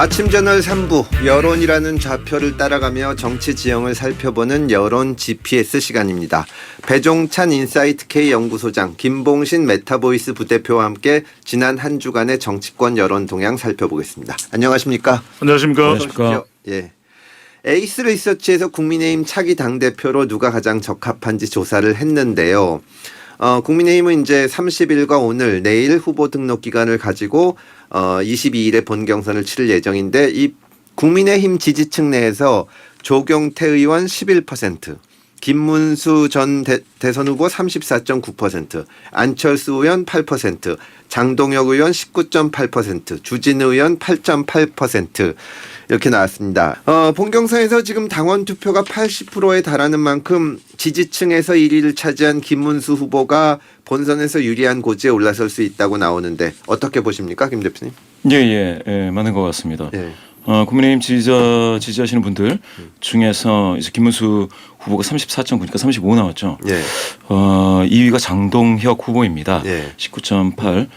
아침 저널 3부 여론이라는 좌표를 따라가며 정치 지형을 살펴보는 여론 GPS 시간입니다. 배종찬 인사이트 K 연구소장, 김봉신 메타보이스 부대표와 함께 지난 한 주간의 정치권 여론 동향 살펴보겠습니다. 안녕하십니까? 안녕하십니까. 안녕하십니까. 예. 에이스 리서치에서 국민의힘 차기 당 대표로 누가 가장 적합한지 조사를 했는데요. 어, 국민의힘은 이제 30일과 오늘 내일 후보 등록 기간을 가지고 어, 22일에 본 경선을 치를 예정인데 이 국민의힘 지지층 내에서 조경태 의원 11%, 김문수 전 대, 선 후보 34.9%, 안철수 의원 8%, 장동혁 의원 19.8%, 주진우 의원 8.8% 이렇게 나왔습니다. 어, 본경선에서 지금 당원 투표가 80%에 달하는 만큼 지지층에서 1위를 차지한 김문수 후보가 본선에서 유리한 고지에 올라설 수 있다고 나오는데 어떻게 보십니까, 김 대표님? 예, 예, 예, 맞는 것 같습니다. 예. 어, 국민의힘 지지자, 지지하시는 분들 중에서 이제 김문수 후보가 34.9니까 35 나왔죠. 예. 어, 2위가 장동혁 후보입니다. 예. 19.8.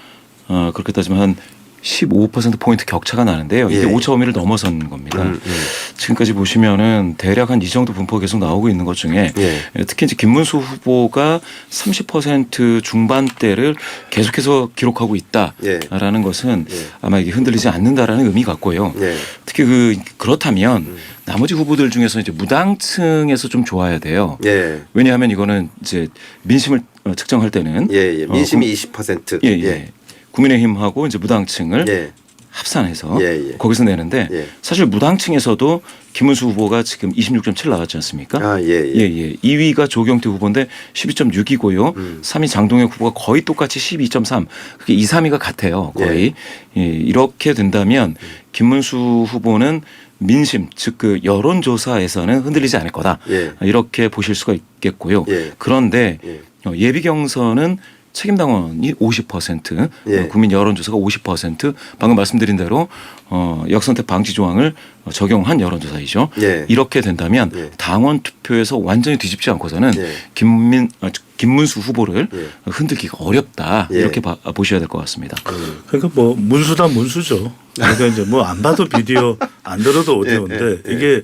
어, 그렇게 따지면 한 15% 포인트 격차가 나는데요. 이게 예. 오차 범위를 넘어선 겁니다. 음, 음. 지금까지 보시면은 대략 한 이 정도 분포가 계속 나오고 있는 것 중에 예. 특히 이제 김문수 후보가 30% 중반대를 계속해서 기록하고 있다라는 예. 것은 예. 아마 이게 흔들리지 않는다라는 의미 같고요. 예. 특히 그 그렇다면 음. 나머지 후보들 중에서 이제 무당층에서 좀 좋아야 돼요. 예. 왜냐하면 이거는 이제 민심을 어, 측정할 때는 예, 예. 어, 민심이 국- 20%. 예, 예. 국민의힘하고 이제 무당층을 예. 합산해서 예, 예. 거기서 내는데 예. 사실 무당층에서도 김문수 후보가 지금 26.7 나왔지 않습니까? 아, 예, 예. 예, 예. 2위가 조경태 후보인데 12.6이고요. 음. 3위 장동혁 후보가 거의 똑같이 12.3. 그게 2, 3위가 같아요. 거의. 예. 이렇게 된다면 김문수 후보는 민심, 즉 그 여론조사에서는 흔들리지 않을 거다. 예. 이렇게 보실 수가 있겠고요. 예. 그런데 예. 어, 예비 경선은 책임당원이 50%, 예. 어, 국민 여론조사가 50%, 방금 말씀드린 대로 어, 역선택 방지 조항을 어, 적용한 여론조사이죠. 예. 이렇게 된다면 예. 당원 투표에서 완전히 뒤집지 않고서는 예. 김민 어, 김문수 후보를 예. 흔들기가 어렵다 예. 이렇게 봐, 보셔야 될 것 같습니다. 그러니까 뭐 문수다 문수죠. 그러니까 이제 뭐 안 봐도 비디오 안 들어도 예, 오디오인데 예, 예. 이게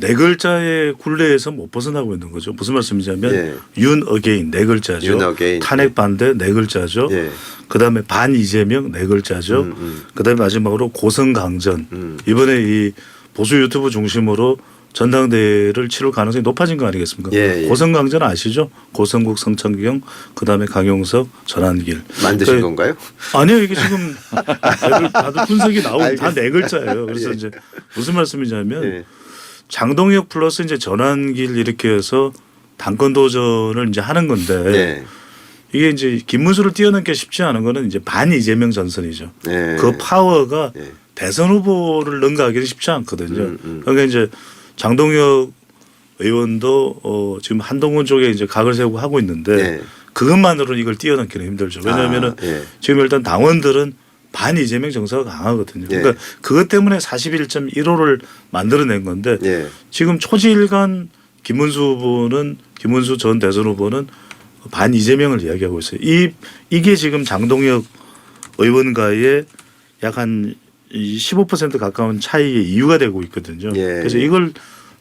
네 글자의 굴레에서 못 벗어나고 있는 거죠. 무슨 말씀이냐면 예. 윤 어게인 네 글자죠. 윤 어게인. 탄핵 반대 네 글자죠. 예. 그다음에 반 이재명 네 글자죠. 음, 음. 그다음에 마지막으로 고성 강전. 음. 이번에 이 보수 유튜브 중심으로 전당대회를 치를 가능성이 높아진 거 아니겠습니까? 예, 예. 고성 강전 아시죠? 고성국, 성창경, 그다음에 강용석, 전한길. 만드신 그- 건가요? 아니요 이게 지금 다들, 다들 분석이 나오고 다. 네 글자예요. 그래서 예. 이제 무슨 말씀이냐면 예. 장동혁 플러스 이제 전환길 이렇게 해서 당권 도전을 이제 하는 건데 예. 이게 이제 김문수를 뛰어넘기 쉽지 않은 거는 이제 반 이재명 전선이죠. 예. 그 파워가 예. 대선 후보를 능가하기는 쉽지 않거든요. 음, 음. 그러니까 이제 장동혁 의원도 어 지금 한동훈 쪽에 이제 각을 세우고 하고 있는데 예. 그것만으로는 이걸 뛰어넘기는 힘들죠. 왜냐하면은 아, 예. 지금 일단 당원들은 반 이재명 정서가 강하거든요. 예. 그러니까 그것 때문에 41.15를 만들어낸 건데 예. 지금 초지일간 김문수 후보는 김문수 전 대선 후보는 반 이재명을 이야기하고 있어요. 이 이게 지금 장동혁 의원과의 약 한 15% 가까운 차이의 이유가 되고 있거든요. 예. 그래서 이걸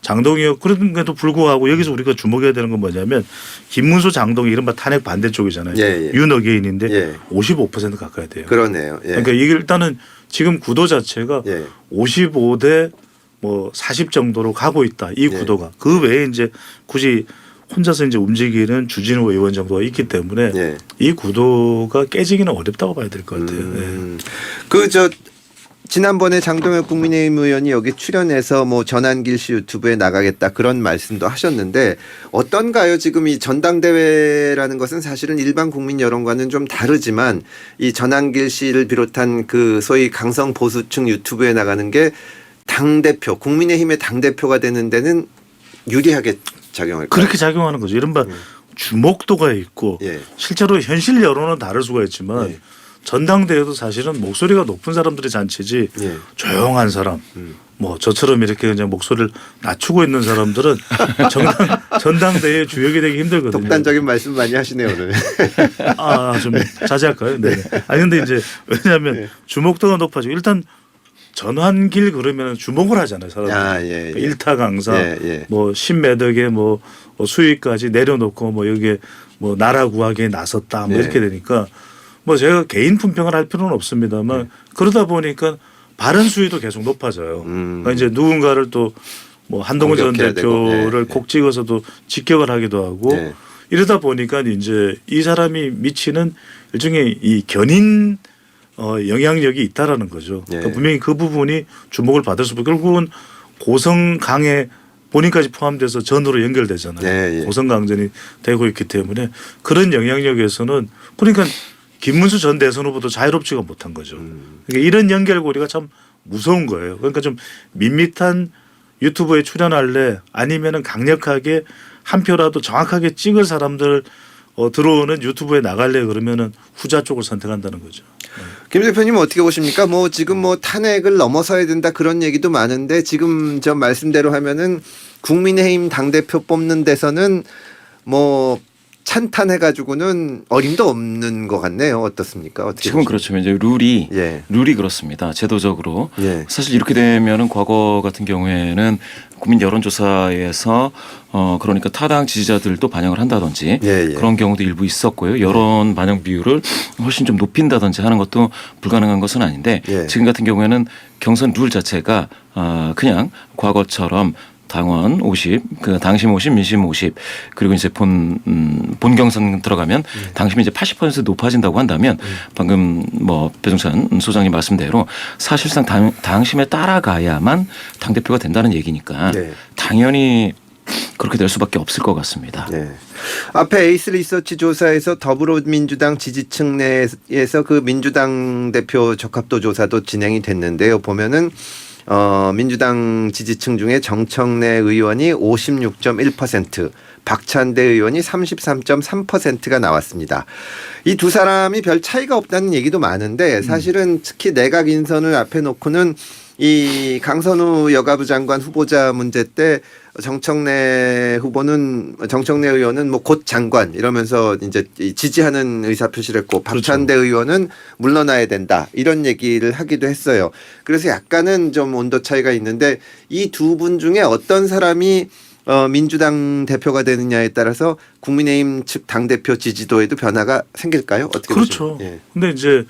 장동혁 그런데도 불구하고 여기서 우리가 주목해야 되는 건 뭐냐면 김문수 장동혁 이른바 탄핵 반대 쪽이잖아요. 예, 예. 윤어게인인데 예. 55% 가까이 돼요. 그러네요. 예. 그러니까 이게 일단은 지금 구도 자체가 예. 55대 뭐 40 정도로 가고 있다. 이 예. 구도가 그 외에 이제 굳이 혼자서 이제 움직이는 주진우 의원 정도가 있기 때문에 예. 이 구도가 깨지기는 어렵다고 봐야 될 것 같아요. 네. 음. 그저 지난번에 장동혁 국민의힘 의원이 여기 출연해서 뭐 전환길 씨 유튜브에 나가겠다 그런 말씀도 하셨는데 어떤가요? 지금 이 전당대회라는 것은 사실은 일반 국민 여론과는 좀 다르지만 이 전환길 씨를 비롯한 그 소위 강성 보수층 유튜브에 나가는 게 당 대표 국민의힘의 당 대표가 되는 데는 유리하게 작용할까요? 그렇게 작용하는 거죠. 이른바 주목도가 있고 예. 실제로 현실 여론은 다를 수가 있지만 예. 전당대회도 사실은 목소리가 높은 사람들의 잔치지 예. 조용한 사람 음. 뭐 저처럼 이렇게 그냥 목소리를 낮추고 있는 사람들은 전당 전당대회 주역이 되기 힘들거든요. 독단적인 말씀 많이 하시네요 오늘. 아좀 자제할까요? 네. 아니 근데 이제 왜냐하면 네. 주목도가 높아지고 일단 전환길 그러면 주목을 하잖아요 사람들이. 아, 예, 예. 그러니까 일타 강사, 예, 예. 뭐 신매덕에 뭐 수익까지 내려놓고 뭐 여기에 뭐 나라 구하기에 나섰다 뭐 예. 이렇게 되니까 뭐 제가 개인 품평을 할 필요는 없습니다만 그러다 보니까 발언 수위도 계속 높아져요. 네. 음. 그러니까 이제 누군가를 또 뭐 한동훈 전. 대표를 예, 예. 곡 찍어서도 직격을 하기도 하고 예. 이러다 보니까 이제 이 사람이 미치는 일종의 이 견인 어 영향력이 있다라는 거죠. 예. 그러니까 분명히 그 부분이 주목을 받을 수밖에 결국은 고성 강에 본인까지 포함돼서 전으로 연결되잖아요. 예, 예. 고성 강전이 되고 있기 때문에 그런 영향력에서는 그러니까 김문수 전 대선 후보도 자유롭지가 못한 거죠. 음. 그러니까 이런 연결고리가 참 무서운 거예요. 그러니까 좀 밋밋한 유튜브에 출연할래 아니면은 강력하게 한 표라도 정확하게 찍을 사람들 어, 들어오는 유튜브에 나갈래 그러면은 후자 쪽을 선택한다는 거죠. 김 대표님 어떻게 보십니까? 뭐 지금 뭐 탄핵을 넘어서야 된다 그런 얘기도 많은데 지금 저 말씀대로 하면은 국민의힘 당 대표 뽑는 데서는 뭐 찬탄해 가지고는 어림도 없는 것 같네요. 어떻습니까? 어떻게 지금? 그렇죠. 이제 룰이 예. 룰이 그렇습니다. 제도적으로 예. 사실 이렇게 되면은 과거 같은 경우에는 국민 여론조사에서 어 그러니까 타당 지지자들도 반영을 한다든지 예, 예. 그런 경우도 일부 있었고요. 여론 반영 비율을 훨씬 좀 높인다든지 하는 것도 불가능한 것은 아닌데 예. 지금 같은 경우에는 경선 룰 자체가 어 그냥 과거처럼 당원 50, 그 당심 50, 민심 50 그리고 이제 본 음, 본경선 들어가면 음. 당심이 이제 80% 높아진다고 한다면 방금 뭐 배종찬 소장님 말씀대로 사실상 당, 당심에 따라가야만 당 대표가 된다는 얘기니까 네. 당연히 그렇게 될 수밖에 없을 것 같습니다. 네. 앞에 에이스 리서치 조사에서 더불어민주당 지지층 내에서 그 민주당 대표 적합도 조사도 진행이 됐는데요. 보면은 어 민주당 지지층 중에 정청래 의원이 56.1%, 박찬대 의원이 33.3%가 나왔습니다. 이 두 사람이 별 차이가 없다는 얘기도 많은데 사실은 특히 내각 인선을 앞에 놓고는 이 강선우 여가부 장관 후보자 문제 때 정청래 후보는 정청래 의원은 뭐 곧 장관 이러면서 이제 이 지지하는 의사 표시를 했고 박찬대 의원은 물러나야 된다 이런 얘기를 하기도 했어요. 그래서 약간은 좀 온도 차이가 있는데 이 두 분 중에 어떤 사람이 어, 민주당 대표가 되느냐에 따라서 국민의힘 측 당 대표 지지도에도 변화가 생길까요? 어떻게 그렇죠. 예. 근데 이제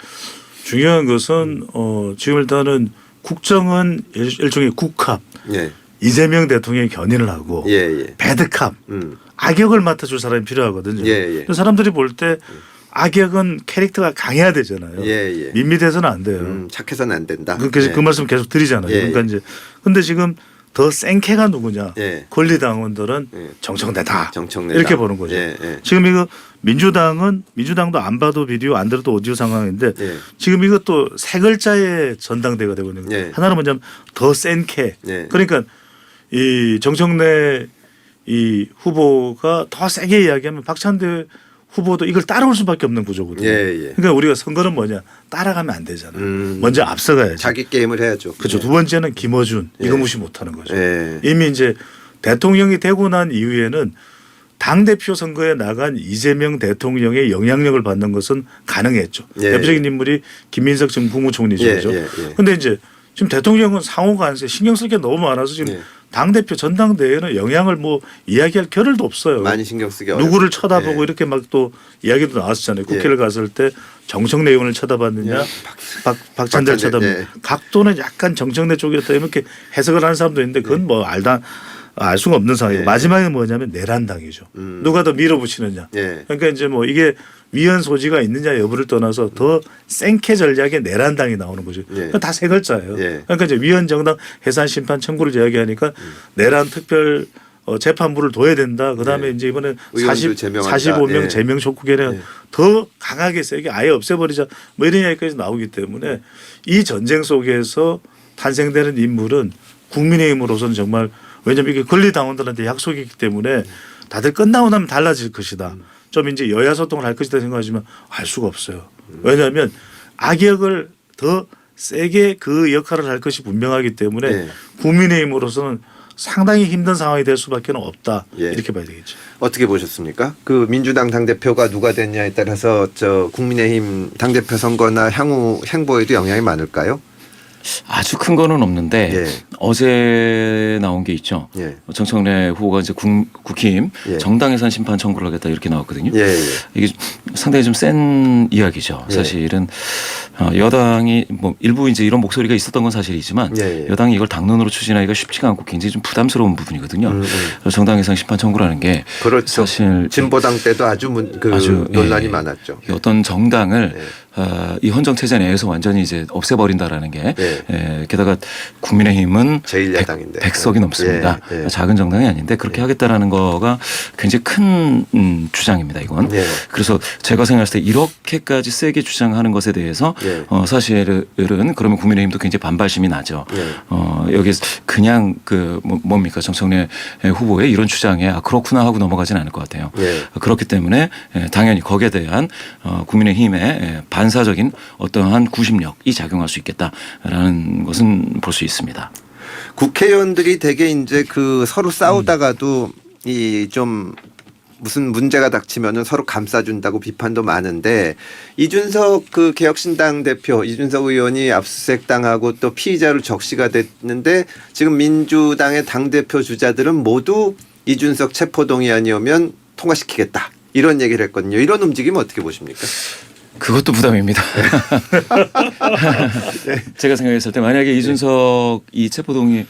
중요한 것은 어 지금 일단은 국정은 일- 일종의 국합 예. 이재명 대통령이 견인을 하고 예, 예. 배드캅 음. 악역을 맡아줄 사람이 필요하거든요. 예, 예. 사람들이 볼 때 악역은 캐릭터가 강해야 되잖아요. 예, 예. 밋밋해서는 안 돼요. 음, 착해서는 안 된다. 그, 그, 예. 그 말씀 계속 드리잖아요. 예, 그러니까 이제 근데 지금 더 센캐가 누구냐? 예. 권리당원들은 예. 정청래다. 정청래다. 이렇게 보는 거죠. 예, 예. 지금 이거 민주당은 민주당도 안 봐도 비디오 안 들어도 오디오 상황인데 예. 지금 이것도 세 글자의 전당대가 되거든요. 예. 하나는 뭐냐면 더 센캐. 예. 그러니까 이 정청래 이 후보가 더 세게 이야기하면 박찬대 후보도 이걸 따라올 수밖에 없는 구조거든요. 예, 예. 그러니까 우리가 선거는 뭐냐 따라가면 안 되잖아요. 음. 먼저 앞서가야죠. 자기 게임을 해야죠. 그렇죠. 예. 두 번째는 김어준 이거 예. 무시 못하는 거죠. 예. 이미 이제 대통령이 되고 난 이후에는 당 대표 선거에 나간 이재명 대통령의 영향력을 받는 것은 가능했죠. 예. 대표적인 인물이 김민석 전 국무총리죠. 예, 그죠? 예, 예. 근데 이제 지금 대통령은 돼. 신경 쓸 게 너무 많아서 지금 예. 당 대표 전당대회는 영향을 뭐 이야기할 겨를도 없어요. 많이 신경 쓰기 어렵 누구를 쳐다보고 예. 이렇게 막 또 이야기도 나왔었잖아요. 국회를 갔을 때 정청래 의원을 쳐다봤느냐, 예. 박, 박 찬대를 박찬대, 쳐다봤느냐. 예. 각도는 약간 정청래 쪽이었다 이렇게 해석을 하는 사람도 있는데 그건 뭐 알다 알 수가 없는 상황이에요. 예. 마지막에 뭐냐면 내란당이죠. 음. 누가 더 밀어붙이느냐. 예. 그러니까 이제 뭐 이게 위헌 소지가 있느냐 여부를 떠나서 더 생캐 전략의 내란당이 나오는 거죠. 예. 다 세 글자예요. 예. 그러니까 이제 위헌 정당 해산 심판 청구를 이야기하니까 음. 내란 특별 어, 재판부를 둬야 된다. 그다음에 예. 이제 이번에 의원들 40, 제명한다. 45명 예. 제명 촉구계는 예. 더 강하게 세게 아예 없애버리자 뭐 이런 이야기까지 나오기 때문에 이 전쟁 속에서 탄생되는 인물은 국민의힘으로서는 정말 왜냐하면 이게 권리당원들한테 약속이기 때문에 다들 끝나고 나면 달라질 것이다. 좀 이제 여야 소통을 할 것이다 생각하지만 알 수가 없어요. 왜냐하면 악역을 더 세게 그 역할을 할 것이 분명하기 때문에 예. 국민의힘으로서는 상당히 힘든 상황이 될 수밖에 없다. 예. 이렇게 봐야 되겠죠. 어떻게 보셨습니까? 그 민주당 당 대표가 누가 됐냐에 따라서 저 국민의힘 당 대표 선거나 향후 행보에도 영향이 많을까요? 아주 큰 거는 없는데 예. 어제 나온 게 있죠. 예. 정청래 후보가 이제 국, 국힘 예. 정당 예산 심판 청구를 하겠다 이렇게 나왔거든요. 예, 예. 이게 상당히 좀 센 이야기죠. 예. 사실은 어, 여당이 뭐 일부 이제 이런 목소리가 있었던 건 사실이지만 예, 예. 여당이 이걸 당론으로 추진하기가 쉽지가 않고 굉장히 좀 부담스러운 부분이거든요. 음, 음. 정당 예산 심판 청구라는 게 그렇죠. 사실 진보당 때도 아주 문, 그 아주, 논란이 예. 많았죠. 이 어떤 정당을 예. 어, 이 헌정 체제 내에서 완전히 이제 없애버린다라는 게 예. 예, 게다가 국민의힘은 제1야당인데. 백, 석이 넘습니다. 예, 예. 작은 정당이 아닌데 그렇게 예. 하겠다라는 거가 굉장히 큰 음, 주장입니다. 이건. 예. 그래서 제가 생각했을 때 이렇게까지 세게 주장하는 것에 대해서 예. 어, 사실은 그러면 국민의힘도 굉장히 반발심이 나죠. 예. 어, 여기 그냥 그 뭐, 뭡니까 정청래 후보의 이런 주장에 아 그렇구나 하고 넘어가진 않을 것 같아요. 예. 그렇기 때문에 예, 당연히 거기에 대한 어, 국민의힘의 예, 반사적인 어떠한 구심력이 작용할 수 있겠다라는 것은 볼 수 있습니다. 국회의원들이 되게 이제 그 서로 싸우다가도 이 좀 무슨 문제가 닥치면은 서로 감싸준다고 비판도 많은데 이준석 그 개혁신당 대표 이준석 의원이 압수수색 당하고 또 피의자로 적시가 됐는데 지금 민주당의 당 대표 주자들은 모두 이준석 체포동의안이 오면 통과시키겠다 이런 얘기를 했거든요. 이런 움직임 어떻게 보십니까? 그것도 부담입니다. 제가 생각했을 때 만약에 이준석 이 체포동의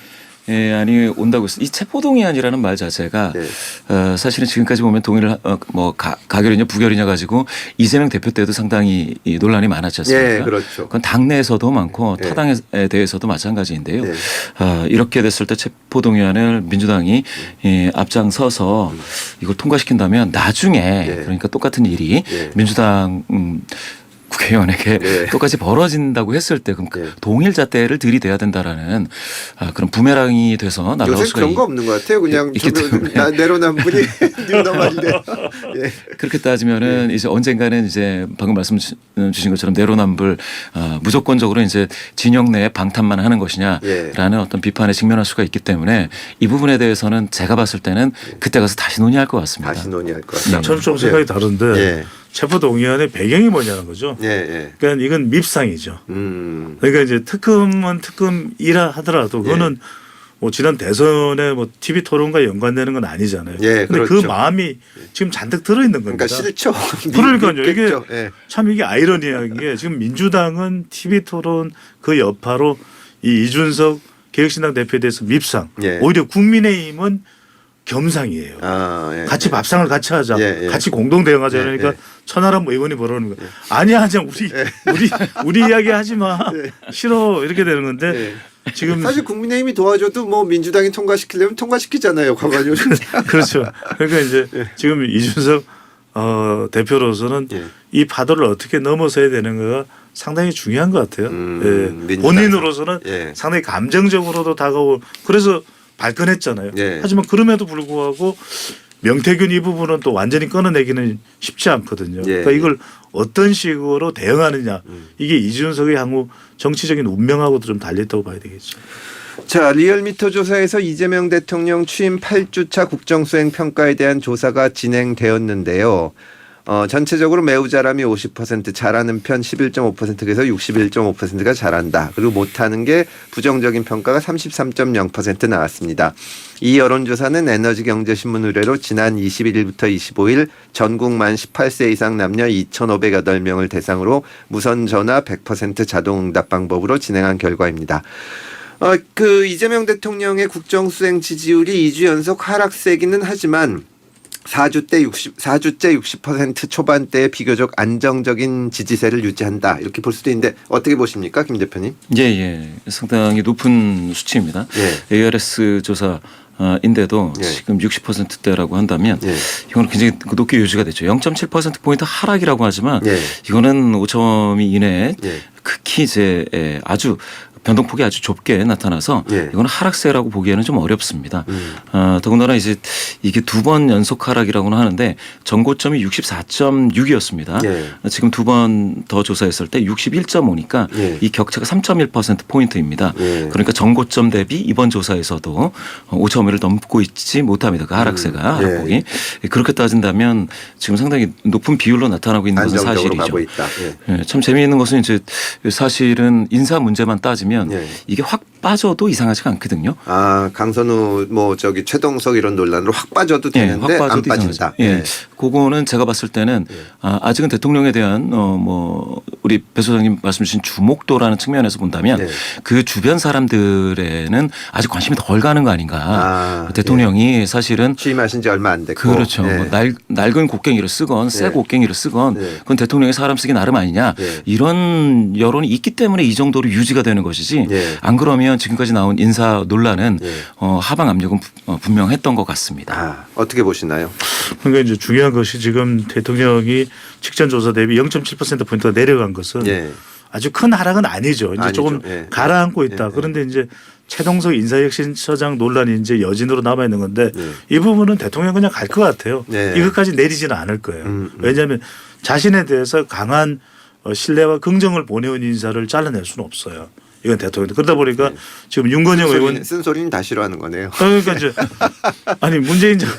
안이 온다고 했을 이 체포동의안이라는 말 자체가 네. 어, 사실은 지금까지 보면 동의를 하- 어, 뭐 가, 가결이냐 부결이냐 가지고 이재명 대표 때도 상당히 이 논란이 많았지 않습니까? 예, 그렇죠. 그건 당내에서도 많고 네. 타당에 대해서도 마찬가지인데요. 네. 아, 이렇게 됐을 때 체포동의안을 민주당이 이 앞장서서 이걸 통과시킨다면 나중에 네. 그러니까 똑같은 일이 네. 민주당 음, 국회의원에게 네. 똑같이 벌어진다고 했을 때 그럼 그 네. 동일 잣대를 들이대야 된다라는 아, 그런 부메랑이 돼서 날아올 요새 수가 그런 있, 거 없는 것 같아요. 그냥 있기 때문에. 나- 내로남불이 뉴너말인데. 예. 그렇게 네. 따지면은 이제 언젠가는 이제 방금 말씀 주- 주신 것처럼 내로남불 아, 무조건적으로 이제 진영 내에 방탄만 하는 것이냐라는 예. 어떤 비판에 직면할 수가 있기 때문에 이 부분에 대해서는 제가 봤을 때는 그때 가서 다시 논의할 것 같습니다. 다시 논의할 것 같다. 저는 좀 생각이 다른데 예. 체포 동의안의 배경이 뭐냐는 거죠. 예, 예. 그러니까 이건 밉상이죠. 음. 그러니까 이제 특검은 특검이라 하더라도 예. 그거는 뭐 지난 대선에 뭐 TV 토론과 연관되는 건 아니잖아요. 예, 근데 그 그렇죠. 마음이 지금 잔뜩 들어 있는 겁니다. 그러니까 싫죠. 그러니까요. 이게. 예. 참 이게 아이러니한 게 지금 민주당은 TV 토론 그 여파로 이 이준석 개혁신당 대표에 대해서 밉상. 예. 오히려 국민의힘은 겸상이에요. 아, 예. 같이 밥상을 같이 하자. 예, 예. 같이 공동 대응하자. 예, 그러니까 예. 천하람 뭐 의원이 뭐라는 거야. 아니야, 하자. 우리 우리 우리 이야기 하지 마. 싫어. 이렇게 되는 건데 지금 예. 사실 국민의힘이 도와줘도 뭐 민주당이 통과시키려면 통과시키잖아요. 과반율. 그렇죠. 그러니까 이제 지금 이준석 어, 대표로서는 예. 이 파도를 어떻게 넘어서야 되는가가 상당히 중요한 것 같아요. 음, 예. 본인으로서는 예. 상당히 감정적으로도 다가오고 그래서 발끈했잖아요. 예. 하지만 그럼에도 불구하고 명태균 이 부분은 또 완전히 끊어내기는 쉽지 않거든요. 예. 그러니까 이걸 어떤 식으로 대응하느냐 음. 이게 이준석의 향후 정치적인 운명하고도 좀 달렸다고 봐야 되겠죠. 자, 리얼미터 조사에서 이재명 대통령 취임 8주차 국정수행 평가에 대한 조사가 진행되었는데요. 어, 전체적으로 매우 잘함이 50%, 잘하는 편 11.5%에서 61.5%가 잘한다. 그리고 못하는 게 부정적인 평가가 33.0% 나왔습니다. 이 여론조사는 에너지경제신문 의뢰로 지난 21일부터 25일 전국 만 18세 이상 남녀 2,508명을 대상으로 무선 전화 100% 자동응답 방법으로 진행한 결과입니다. 어, 그 이재명 대통령의 국정수행 지지율이 2주 연속 하락세기는 하지만 4주 때 60, 4주째 60% 초반대의 비교적 안정적인 지지세를 유지한다. 이렇게 볼 수도 있는데 어떻게 보십니까, 김 대표님? 예, 예. 상당히 높은 수치입니다. 예. ARS 조사 어, 인데도 예. 지금 60%대라고 한다면 예. 이거는 굉장히 높게 유지가 됐죠. 0.7% 포인트 하락이라고 하지만 예. 이거는 5점 이내에 예. 극히 이제 에, 아주 변동폭이 아주 좁게 나타나서 예. 이거는 하락세라고 보기에는 좀 어렵습니다. 음. 어, 더군다나 이제 이게 두 번 연속 하락이라고는 하는데 전고점이 64.6이었습니다. 예. 지금 두 번 더 조사했을 때 61.5니까 예. 이 격차가 3.1% 포인트입니다. 예. 그러니까 전고점 대비 이번 조사에서도 5.1을 넘고 있지 못합니다. 그 하락세가 음. 하락폭이 예. 그렇게 따진다면 지금 상당히 높은 비율로 나타나고 있는 것은 사실이죠. 예. 예, 참 재미있는 것은 이제 사실은 인사 문제만 따지면 보면 예. 이게 확 빠져도 이상하지가 않거든요. 아 강선우 뭐 저기 최동석 이런 논란으로 확 빠져도 예, 되는데 확안 빠져도 빠진다. 이상하죠. 예. 그거는 제가 봤을 때는 예. 아, 아직은 대통령에 대한 어, 뭐 우리 배 소장님 말씀 주신 주목도라는 측면에서 본다면 예. 그 주변 사람들에는 아직 관심이 덜 가는 거 아닌가. 아, 대통령이 사실은 취임하신 지 얼마 안 됐고. 그렇죠. 예. 뭐 낡, 낡은 곡괭이를 쓰건 새 예. 곡괭이를 쓰건 예. 그건 대통령이 사람 쓰기 나름 아니냐 예. 이런 여론이 있기 때문에 이 정도로 유지가 되는 것이 지 예. 안 그러면 지금까지 나온 인사 논란은 예. 어, 하방 압력은 부- 어, 분명했던 것 같습니다. 아 어떻게 보시나요? 그러니까 이제 중요한 것이 지금 대통령이 직전 조사 대비 0.7% 포인트가 내려간 것은 예. 아주 큰 하락은 아니죠. 이제 아니죠. 조금 예. 가라앉고 있다. 예, 예. 그런데 이제 최동석 인사혁신처장 논란이 이제 여진으로 남아 있는 건데 예. 이 부분은 대통령 그냥 갈 것 같아요. 예. 이것까지 내리지는 않을 거예요. 음, 음. 왜냐하면 자신에 대해서 강한 어, 신뢰와 긍정을 보내온 인사를 잘라낼 수는 없어요. 이건 대통령. 그러다 보니까 지금 윤건영 의원 쓴소리는, 쓴소리는 다 싫어하는 거네요. 그러니까 이제 아니 문재인 전-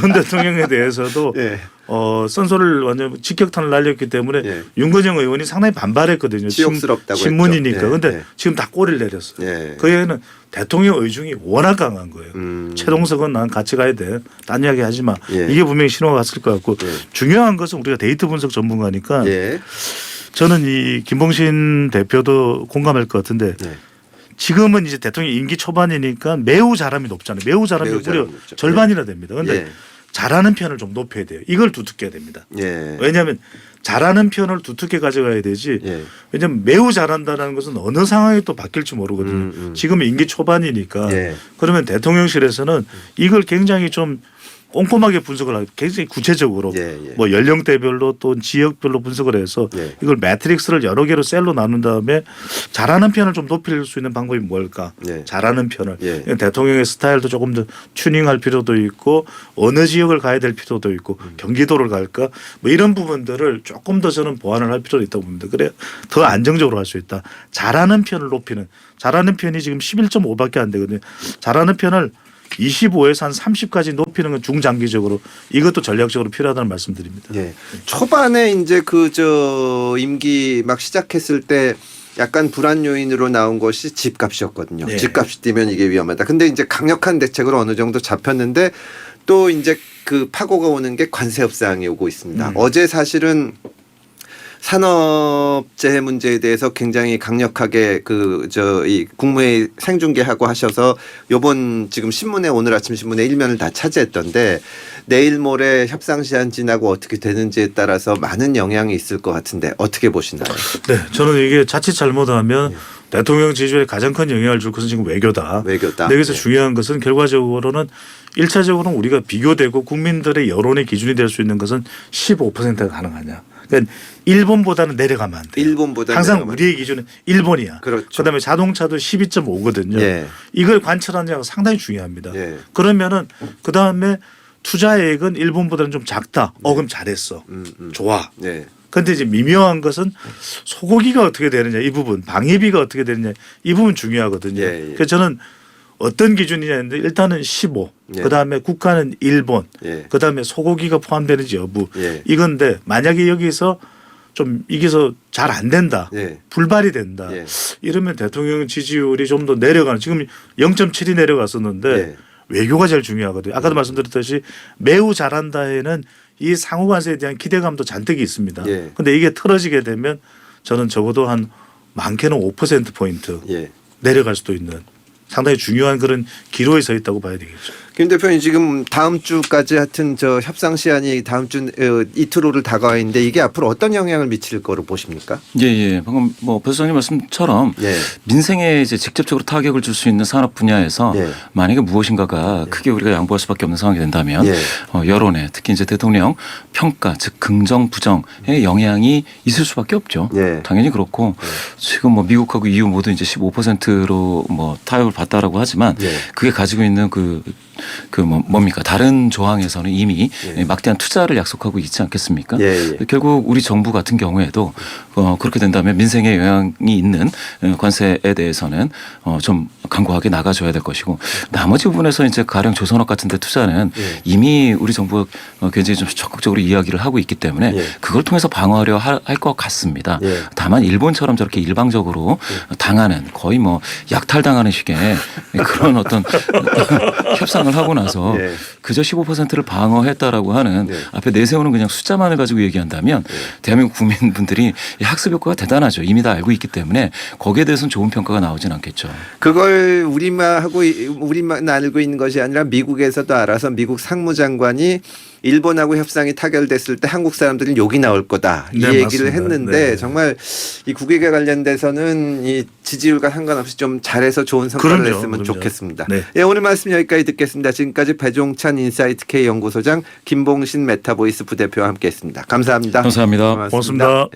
전 대통령에 대해서도 예. 어 선소를 완전 직격탄을 날렸기 때문에 예. 윤건영 의원이 상당히 반발했거든요. 신- 치욕스럽다고 신문이니까. 했죠. 예, 근데 예. 지금 다 꼬리를 내렸어요. 예. 그 얘기는 대통령 의중이 워낙 강한 거예요. 음. 최동석은 난 같이 가야 돼. 딴 이야기 하지 마. 예. 이게 분명히 신호가 갔을 것 같고 예. 중요한 것은 우리가 데이터 분석 전문가니까 예. 저는 이 김봉신 대표도 공감할 것 같은데 예. 지금은 이제 대통령 임기 초반이니까 매우 잘함이 높잖아요. 매우 잘함이 매우 무려 잘함이 높죠. 절반이나 됩니다. 그런데 예. 잘하는 편을 좀 높여야 돼요. 이걸 두텁게 해야 됩니다. 예. 왜냐하면 잘하는 편을 두텁게 가져가야 되지. 예. 왜냐하면 매우 잘한다는 것은 어느 상황에 또 바뀔지 모르거든요. 음, 음. 지금 임기 초반이니까 예. 그러면 대통령실에서는 이걸 굉장히 좀 꼼꼼하게 분석을 하고 굉장히 구체적으로 예, 예. 뭐 연령대별로 또 지역별로 분석을 해서 예. 이걸 매트릭스를 여러 개로 셀로 나눈 다음에 잘하는 편을 좀 높일 수 있는 방법이 뭘까? 예. 잘하는 편을 예. 대통령의 스타일도 조금 더 튜닝할 필요도 있고 어느 지역을 가야 될 필요도 있고 음. 경기도를 갈까 뭐 이런 부분들을 조금 더 저는 보완을 할 필요가 있다고 봅니다. 그래 더 안정적으로 할 수 있다. 잘하는 편을 높이는 잘하는 편이 지금 11.5밖에 안 되거든요. 잘하는 편을 25에서 한 30까지 높이는 건 중장기적으로 이것도 전략적으로 필요하다는 말씀드립니다. 예. 초반에 이제 그 저 임기 막 시작했을 때 약간 불안 요인으로 나온 것이 집값이었거든요. 네. 집값이 뛰면 이게 위험하다. 근데 이제 강력한 대책으로 어느 정도 잡혔는데 또 이제 그 파고가 오는 게 관세 협상이 오고 있습니다. 음. 어제 사실은 산업재해 문제에 대해서 굉장히 강력하게 그 저 이 국무회의 생중계하고 하셔서 요번 지금 신문에 오늘 아침 신문에 일면을 다 차지했던데 내일 모레 협상 시한 지나고 어떻게 되는지에 따라서 많은 영향이 있을 것 같은데 어떻게 보시나요? 네, 저는 이게 자칫 잘못하면 예. 대통령 지지율에 가장 큰 영향을 줄 것은 지금 외교다. 외교다. 여기서 네. 중요한 것은 결과적으로는 일차적으로는 우리가 비교되고 국민들의 여론의 기준이 될 수 있는 것은 15%가 가능하냐. 그러니까 일본보다는 내려가면 안 돼요. 일본보다는 항상 우리의 기준은 일본이야. 그렇죠. 다음에 자동차도 12.5거든요. 예. 이걸 관찰하느냐가 상당히 중요합니다. 예. 그러면은 그 다음에 투자액은 일본보다는 좀 작다. 어 그럼 잘했어. 음, 음. 좋아. 네. 근데 이제 미묘한 것은 소고기가 어떻게 되느냐 이 부분 방위비가 어떻게 되느냐 이 부분 중요하거든요. 예, 예. 그래서 저는 어떤 기준이냐는데 일단은 15, 예. 그다음에 국가는 일본, 예. 그다음에 소고기가 포함되는지 여부 예. 이건데 만약에 여기서 좀 이게서 잘 안 된다, 예. 불발이 된다 예. 이러면 대통령 지지율이 좀 더 내려가는 지금 0.7이 내려갔었는데 예. 외교가 제일 중요하거든요. 아까도 말씀드렸듯이 매우 잘한다에는 이 상호 관세에 대한 기대감도 잔뜩 있습니다. 예. 근데 이게 틀어지게 되면 저는 적어도 한 많게는 5% 포인트 예. 내려갈 수도 있는 상당히 중요한 그런 기로에 서 있다고 봐야 되겠죠. 김 대표님 지금 다음 주까지 하여튼 저 협상 시한이 다음 주 어, 이틀호를 다가와 있는데 이게 앞으로 어떤 영향을 미칠 거로 보십니까? 예, 예. 방금 뭐 배수장님 말씀처럼 예. 민생에 이제 직접적으로 타격을 줄 수 있는 산업 분야에서 예. 만약에 무엇인가가 크게 우리가 양보할 수밖에 없는 상황이 된다면 예. 어, 여론에 특히 이제 대통령 평가 즉 긍정 부정의 영향이 있을 수밖에 없죠. 예. 당연히 그렇고 지금 뭐 미국하고 EU 모두 이제 15%로 뭐 타격을 받다라고 하지만 예. 그게 가지고 있는 그 그 뭐 뭡니까 다른 조항에서는 이미 예. 막대한 투자를 약속하고 있지 않겠습니까? 예, 예. 결국 우리 정부 같은 경우에도 어, 그렇게 된다면 민생에 영향이 있는 어, 관세에 대해서는 어, 좀 강구하게 나가줘야 될 것이고 나머지 부분에서 이제 가령 조선업 같은 데 투자는 예. 이미 우리 정부가 어, 굉장히 좀 적극적으로 이야기를 하고 있기 때문에 예. 그걸 통해서 방어하려 할 것 같습니다. 예. 다만 일본처럼 저렇게 일방적으로 당하는 거의 뭐 약탈당하는 식의 그런 어떤 협상을 하고 나서 예. 그저 15%를 방어했다라고 하는 네. 앞에 내세우는 그냥 숫자만을 가지고 얘기한다면 대한민국 국민분들이 이 학습 효과가 대단하죠. 이미 다 알고 있기 때문에 거기에 대해서는 좋은 평가가 나오진 않겠죠. 그걸 우리만 하고 이- 우리만 알고 있는 것이 아니라 미국에서도 알아서 미국 상무장관이 일본하고 협상이 타결됐을 때 한국 사람들은 욕이 나올 거다 이 네, 얘기를 맞습니다. 했는데 네. 정말 이 국익에 관련돼서는 이 지지율과 상관없이 좀 잘해서 좋은 성과를 그럼요, 냈으면 그럼요. 좋겠습니다. 네. 예, 오늘 말씀 여기까지 듣겠습니다. 지금까지 배종찬 인사이트 K 연구소장 김봉신 메타보이스 부대표와 함께했습니다. 감사합니다. 감사합니다. 고맙습니다.